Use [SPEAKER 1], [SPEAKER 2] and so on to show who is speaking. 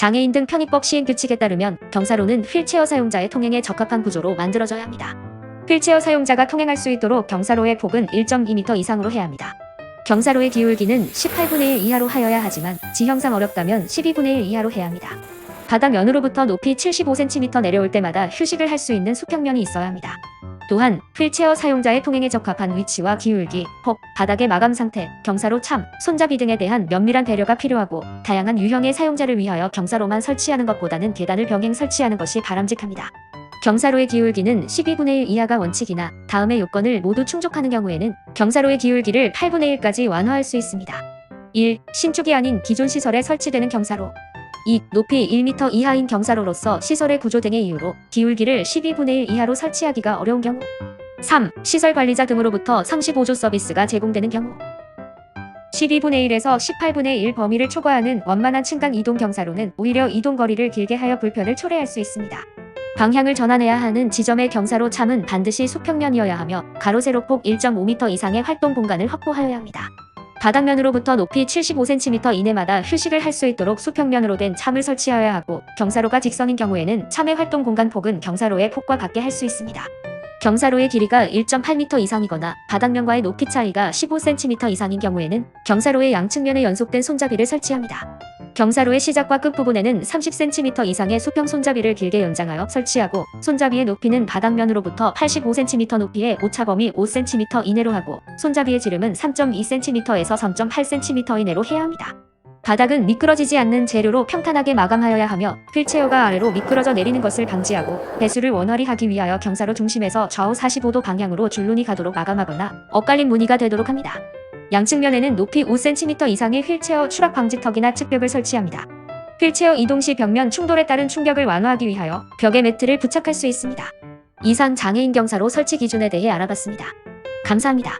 [SPEAKER 1] 장애인 등 편의법 시행 규칙에 따르면 경사로는 휠체어 사용자의 통행에 적합한 구조로 만들어져야 합니다. 휠체어 사용자가 통행할 수 있도록 경사로의 폭은 1.2m 이상으로 해야 합니다. 경사로의 기울기는 18분의 1 이하로 하여야 하지만 지형상 어렵다면 12분의 1 이하로 해야 합니다. 바닥 면으로부터 높이 75cm 내려올 때마다 휴식을 할 수 있는 수평면이 있어야 합니다. 또한 휠체어 사용자의 통행에 적합한 위치와 기울기, 폭, 바닥의 마감 상태, 경사로 참, 손잡이 등에 대한 면밀한 배려가 필요하고 다양한 유형의 사용자를 위하여 경사로만 설치하는 것보다는 계단을 병행 설치하는 것이 바람직합니다. 경사로의 기울기는 12분의 1 이하가 원칙이나 다음의 요건을 모두 충족하는 경우에는 경사로의 기울기를 8분의 1까지 완화할 수 있습니다. 1. 신축이 아닌 기존 시설에 설치되는 경사로 2. 높이 1m 이하인 경사로로서 시설의 구조 등의 이유로 기울기를 12분의 1 이하로 설치하기가 어려운 경우 3. 시설 관리자 등으로부터 35조 서비스가 제공되는 경우 12분의 1에서 18분의 1 범위를 초과하는 원만한 층간 이동 경사로는 오히려 이동 거리를 길게 하여 불편을 초래할 수 있습니다. 방향을 전환해야 하는 지점의 경사로 참은 반드시 수평면이어야 하며 가로 세로 폭 1.5m 이상의 활동 공간을 확보하여야 합니다. 바닥면으로부터 높이 75cm 이내마다 휴식을 할 수 있도록 수평면으로 된 참을 설치하여야 하고 경사로가 직선인 경우에는 참의 활동 공간 폭은 경사로의 폭과 같게 할 수 있습니다. 경사로의 길이가 1.8m 이상이거나 바닥면과의 높이 차이가 15cm 이상인 경우에는 경사로의 양측면에 연속된 손잡이를 설치합니다. 경사로의 시작과 끝 부분에는 30cm 이상의 수평 손잡이를 길게 연장하여 설치하고 손잡이의 높이는 바닥면으로부터 85cm 높이의 오차 범위 5cm 이내로 하고 손잡이의 지름은 3.2cm에서 3.8cm 이내로 해야 합니다. 바닥은 미끄러지지 않는 재료로 평탄하게 마감하여야 하며 휠체어가 아래로 미끄러져 내리는 것을 방지하고 배수를 원활히 하기 위하여 경사로 중심에서 좌우 45도 방향으로 줄눈이 가도록 마감하거나 엇갈린 무늬가 되도록 합니다. 양측면에는 높이 5cm 이상의 휠체어 추락 방지턱이나 측벽을 설치합니다. 휠체어 이동 시 벽면 충돌에 따른 충격을 완화하기 위하여 벽에 매트를 부착할 수 있습니다. 이상 장애인 경사로 설치 기준에 대해 알아봤습니다. 감사합니다.